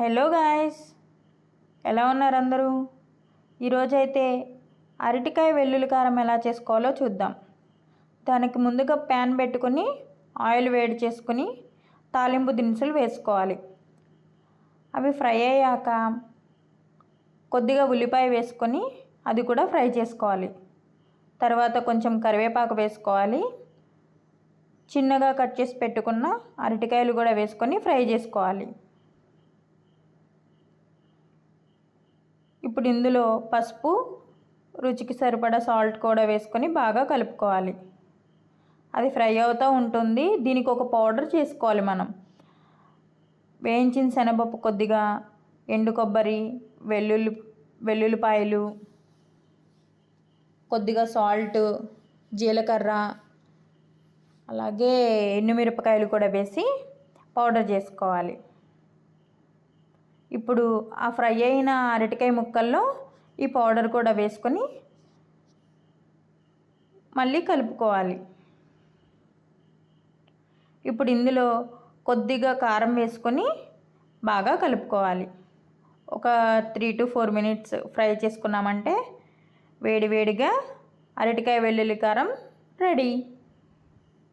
Hello guys. ఎలా ఉన్నారు అందరూ? ఈరోజైతే అరటికాయ వెల్లుల్లి కారం ఎలా చేసుకోవాలో చూద్దాం. దానికి ముందుగా ప్యాన్ పెట్టుకొని ఆయిల్ వేడి చేసుకుని తాలింపు దినుసులు వేసుకోవాలి. అవి ఫ్రై అయ్యాక కొద్దిగా ఉల్లిపాయ వేసుకొని అది కూడా ఫ్రై చేసుకోవాలి. తర్వాత కొంచెం కరివేపాకు వేసుకోవాలి. చిన్నగా కట్ చేసి పెట్టుకున్న అరటికాయలు కూడా వేసుకొని ఫ్రై చేసుకోవాలి. ఇప్పుడు ఇందులో పసుపు రుచికి సరిపడా సాల్ట్ కూడా వేసుకొని బాగా కలుపుకోవాలి. అది ఫ్రై అవుతూ ఉంటుంది. దీనికి ఒక పౌడర్ చేసుకోవాలి మనం. వేయించిన శనగపప్పు కొద్దిగా ఎండు కొబ్బరి వెల్లుల్లి వెల్లుల్లిపాయలు కొద్దిగా సాల్ట్ జీలకర్ర అలాగే ఎండుమిరపకాయలు కూడా వేసి పౌడర్ చేసుకోవాలి. ఇప్పుడు ఆ ఫ్రై అయిన అరటికాయ ముక్కల్లో ఈ పౌడర్ కూడా వేసుకొని మళ్ళీ కలుపుకోవాలి. ఇప్పుడు ఇందులో కొద్దిగా కారం వేసుకొని బాగా కలుపుకోవాలి. ఒక three to four minutes fry చేసుకున్నామంటే వేడి వేడిగా అరటికాయ వెల్లుల్లి కారం రెడీ.